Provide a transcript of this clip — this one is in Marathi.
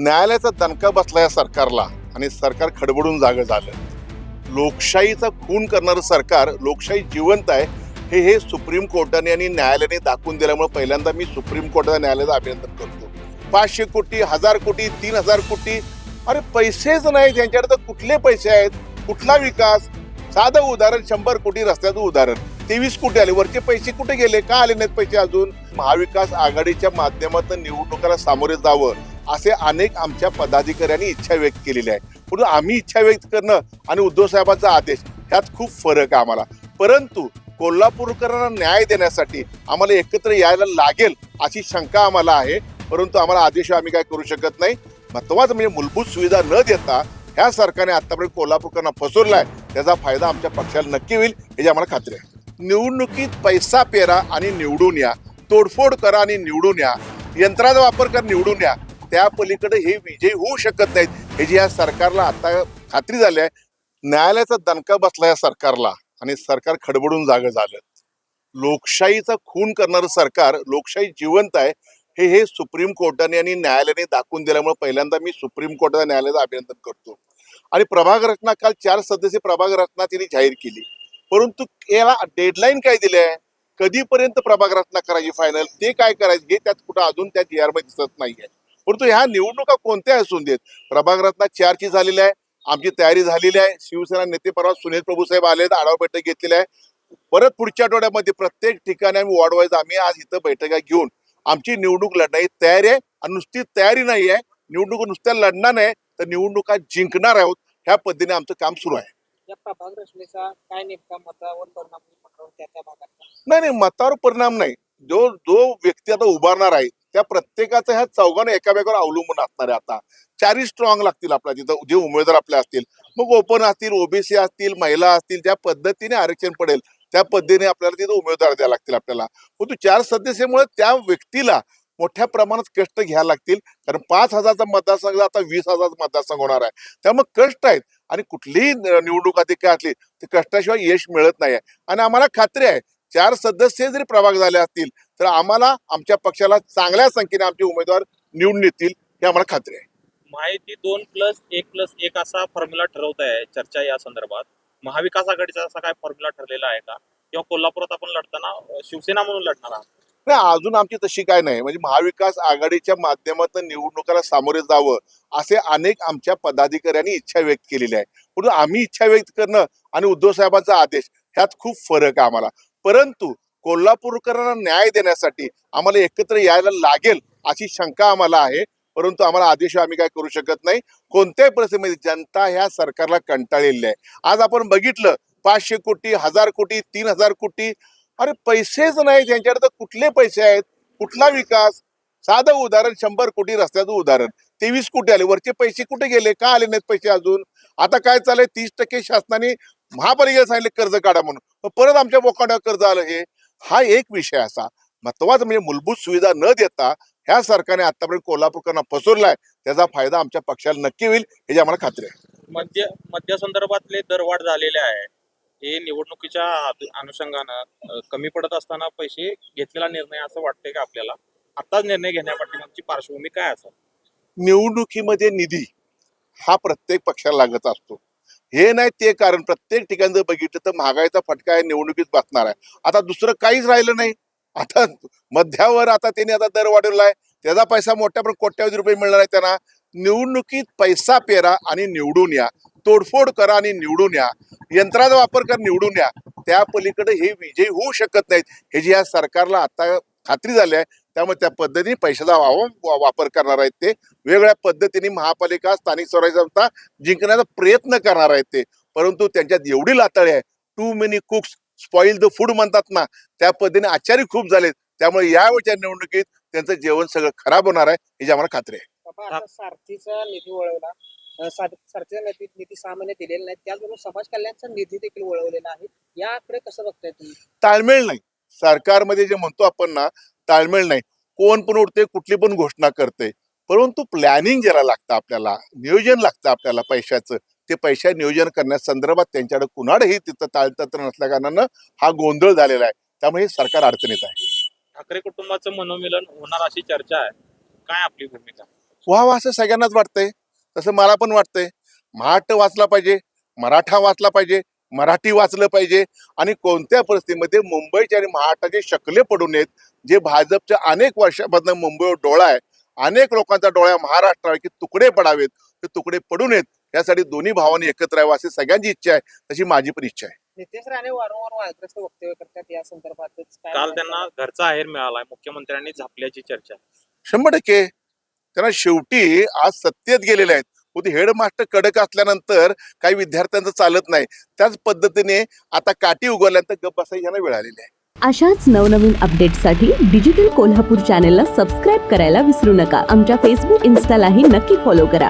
न्यायालयाचा दणका बसला या सरकारला आणि सरकार खडबडून जागं झालं. लोकशाहीचा खून करणारं सरकार लोकशाही जिवंत आहे हे हे सुप्रीम कोर्टाने आणि न्यायालयाने दाखवून दिल्यामुळे पहिल्यांदा मी सुप्रीम कोर्टाच्या न्यायालयाचं अभिनंदन करतो. पाचशे कोटी हजार कोटी तीन हजार कोटी अरे पैसेच नाही ज्यांच्याकडे तर कुठले पैसे आहेत? कुठला विकास? साधं उदाहरण शंभर कोटी रस्त्याचं उदाहरण. तेवीस कोटी आले वरचे पैसे कुठे गेले? का आले नाहीत पैसे अजून? महाविकास आघाडीच्या माध्यमातून निवडणुकाला सामोरे जावं असे अनेक आमच्या पदाधिकाऱ्यांनी इच्छा व्यक्त केलेली आहे. म्हणून आम्ही इच्छा व्यक्त करणं आणि उद्धव साहेबांचा आदेश ह्यात खूप फरक आहे आम्हाला. परंतु कोल्हापूरकरांना न्याय देण्यासाठी आम्हाला एकत्र यायला लागेल अशी शंका आम्हाला आहे. परंतु आम्हाला आदेश आम्ही काय करू शकत नाही. महत्वाचं म्हणजे मूलभूत सुविधा न देता ह्या सरकारने आतापर्यंत कोल्हापूरकरांना फसवलाय. त्याचा फायदा आमच्या पक्षाला नक्की होईल याची आम्हाला खात्री आहे. निवडणुकीत पैसा पेरा आणि निवडून या. तोडफोड करा आणि निवडून या. यंत्राचा वापर कर निवडून या. त्या पलीकडे हे विजयी होऊ शकत नाहीत. हे जे या सरकारला आता खात्री झाली आहे न्यायालयाचा दणका बसला या सरकारला आणि सरकार खडबडून जागं झालं. लोकशाहीचा खून करणारं सरकार लोकशाही जिवंत आहे हे हे सुप्रीम कोर्टाने आणि न्यायालयाने दाखवून दिल्यामुळे पहिल्यांदा मी सुप्रीम कोर्टाचा न्यायालयाचं अभिनंदन करतो. आणि प्रभाग रचना काल चार सदस्य प्रभाग रचना त्यांनी जाहीर केली. परंतु याला डेडलाईन काय दिली आहे? कधीपर्यंत प्रभाग रचना करायची फायनल ते काय करायचं? हे त्यात कुठं अजून त्या जी मध्ये दिसत नाहीये. परंतु ह्या निवडणुका कोणत्या असून देत? प्रभाग रत्ना चारची झालेली आहे आमची तयारी झालेली आहे. शिवसेना नेते परवा सुनील प्रभू साहेब आले आहेत, आढावा बैठक घेतलेली आहे. परत पुढच्या आठवड्यामध्ये प्रत्येक ठिकाणी आम्ही वॉर्ड वाईज आम्ही आज इथं बैठका घेऊन आमची निवडणूक लढण्याची तयारी आहे. आणि नुसती तयारी नाही आहे निवडणूक नुसत्या लढणार नाही तर निवडणुका जिंकणार आहोत ह्या पद्धतीने आमचं काम सुरू आहे. नाही नाही मतावर परिणाम नाही. जो जो व्यक्ती आता उभारणार आहे त्या प्रत्येकाचं ह्या चौघांना एकामेकावर अवलंबून असणार आहे आता. चारही स्ट्रॉंग लागतील आपल्या तिथं. जे उमेदवार आपले असतील. मग ओपन असतील ओबीसी असतील महिला असतील त्या पद्धतीने आरक्षण पडेल त्या पद्धतीने आपल्याला तिथं उमेदवार द्यावे लागतील आपल्याला. परंतु चार सदस्यामुळे त्या व्यक्तीला मोठ्या प्रमाणात कष्ट घ्यायला लागतील. कारण पाच हजारचा मतदारसंघ आता वीस हजारचा मतदारसंघ होणार आहे. त्यामुळे कष्ट आहेत. आणि कुठलीही निवडणूक निवडणूक काय असली तर कष्टाशिवाय यश मिळत नाही आहे आणि आम्हाला खात्री आहे चार सदस्य जरी प्रभाग झाले असतील तर आम्हाला आमच्या पक्षाला चांगल्या संख्येने आमचे उमेदवार निवडून येतील हे आम्हाला खात्री आहे. माहिती दोन प्लस एक प्लस एक असा फॉर्म्युला ठरवत आहे चर्चा या संदर्भात. महाविकास आघाडीचा असा काय फॉर्म्युला ठरलेला आहे का? किंवा कोल्हापुरात आपण लढताना शिवसेना म्हणून लढणार आहात. नाही अजून आमची तशी काय नाही. म्हणजे महाविकास आघाडीच्या माध्यमातून निवडणुकाला सामोरे जावं असे अनेक आमच्या पदाधिकाऱ्यांनी इच्छा व्यक्त केलेली आहे. परंतु आम्ही इच्छा व्यक्त करणं आणि उद्धव साहेबांचा आदेश ह्यात खूप फरक आहे आम्हाला. परंतु कोल्हापूरकरांना न्याय देण्यासाठी आम्हाला एकत्र यायला लागेल अशी शंका आम्हाला आहे. परंतु आम्हाला आदेश आम्ही काय करू शकत नाही. कोणत्याही परिस्थितीमध्ये जनता ह्या सरकारला कंटाळलेली आहे आज आपण बघितलं पाचशे कोटी हजार कोटी तीन हजार कोटी. अरे पैसेच नाही. त्यांच्याकडे तर कुठले पैसे आहेत? कुठला विकास? साधं उदाहरण शंभर कोटी रस्त्याचं उदाहरण. तेवीस कोटी आले. वरचे पैसे कुठे गेले? का आले नाहीत पैसे अजून? आता काय चाललंय? तीस टक्के शासनाने महापालिकेला सांगितले कर्ज काढा म्हणून. परत आमच्या बोकांड्यावर कर्ज आलं हे? हा एक विषय असा. महत्त्वाचा म्हणजे मूलभूत सुविधा न देता ह्या सरकारने आतापर्यंत कोल्हापूरकरांना फसवलाय. त्याचा फायदा आमच्या पक्षाला नक्की होईल याची आम्हाला खात्री आहे. मध्य मध्य संदर्भातले दरवाढ झालेले आहे. हे निवडणुकीच्या अनु- अनुषंगानं कमी पडत असताना पैसे घेतलेला निर्णय असं वाटतंय का आपल्याला? आताच निर्णय घेण्यापाठीमागची पार्श्वभूमी काय असं निवडणुकीमध्ये निधी हा प्रत्येक पक्षाला लागत असतो. हे नाही ते कारण प्रत्येक ठिकाणी जर बघितलं तर महागाईचा फटका आहे निवडणुकीत बसणार आहे. आता दुसरं काहीच राहिलं नाही. आता मध्यावर आता त्यांनी आता दर वाढवला आहे त्याचा पैसा मोठ्या प्रमाणात कोट्यावधी रुपये मिळणार आहे त्यांना. निवडणुकीत पैसा पेरा आणि निवडून या. तोडफोड करा आणि निवडून या. यंत्राचा वापर कर निवडून या. त्या पलीकडे हे विजयी होऊ शकत नाहीत. हे जी या सरकारला आता खात्री झाली आहे त्यामुळे त्या पद्धतीने पैशाचा वापर करणार आहेत ते. वेगवेगळ्या पद्धतीने महापालिका स्थानिक स्वराज्य संस्था जिंकण्याचा प्रयत्न करणार आहेत ते. परंतु त्यांच्यात एवढी लाताळी आहे. Too many cooks spoil the food म्हणतात ना. त्या पद्धतीने आचारी खूप झालेत. त्यामुळे यावेळच्या निवडणुकीत त्यांचं जेवण सगळं खराब होणार आहे याची आम्हाला खात्री आहे. सारथीचा निधी वळवला. सारथीचा निधी निधी सामान्य दिलेला नाही. त्याचबरोबर समाज कल्याणचा निधी देखील वळवलेला आहे. याकडे कसं बघताय तुम्ही? ताळमेळ नाही. सरकारमध्ये जे म्हणतो आपण ना ताळमेळ नाही. कोण पण उठते कुठली पण घोषणा करते. परंतु प्लॅनिंग जरा लागतं आपल्याला नियोजन लागतं आपल्याला पैशाचं ते पैशा नियोजन करण्यासंदर्भात त्यांच्याकडे कुणाडही तिथं ताळतंत्र नसल्या कारणानं हा गोंधळ झालेला आहे. त्यामुळे सरकार अडचणीत आहे. ठाकरे कुटुंबाचं मनोमिलन होणार अशी चर्चा आहे. काय आपली भूमिका? व्हावं असं सगळ्यांनाच वाटतंय. तसं मला पण वाटतंय. महाराष्ट्र वाचला पाहिजे मराठा वाचला पाहिजे मराठी वाचलं पाहिजे. आणि कोणत्या परिस्थितीमध्ये मुंबईचे आणि महाराष्ट्राचे शकले पडू नयेत जे भाजपच्या अनेक वर्षापासून मुंबईवर डोळा आहे. अनेक लोकांचा डोळा महाराष्ट्रावर की तुकडे पडावेत ते तुकडे पडू नयेत. यासाठी दोन्ही भावांनी एकत्र यावं अशी सगळ्यांची इच्छा आहे तशी माझी पण इच्छा आहे. नितेश राणे वारंवार वादग्रस्त वक्तव्य करतात या संदर्भातच काल? त्यांना घरचा आहेर मिळालाय मुख्यमंत्र्यांनी झापल्याची चर्चा. शंभर टक्के. त्यांना शेवटी आज सत्तेत गेलेले आहेत. होती. हेडमास्टर कडक असल्यानंतर काही विद्यार्थ्यांचं चालत नाही. त्याच पद्धतीने आता काठी उगवल्यानंतर गप्प बसायची यांना वेळ आलेली आहे. अशाच नवनवीन अपडेट्ससाठी डिजिटल कोल्हापूर चॅनेलला सबस्क्राईब करायला विसरू नका. आमच्या फेसबुक इन्स्टालाही नक्की फॉलो करा.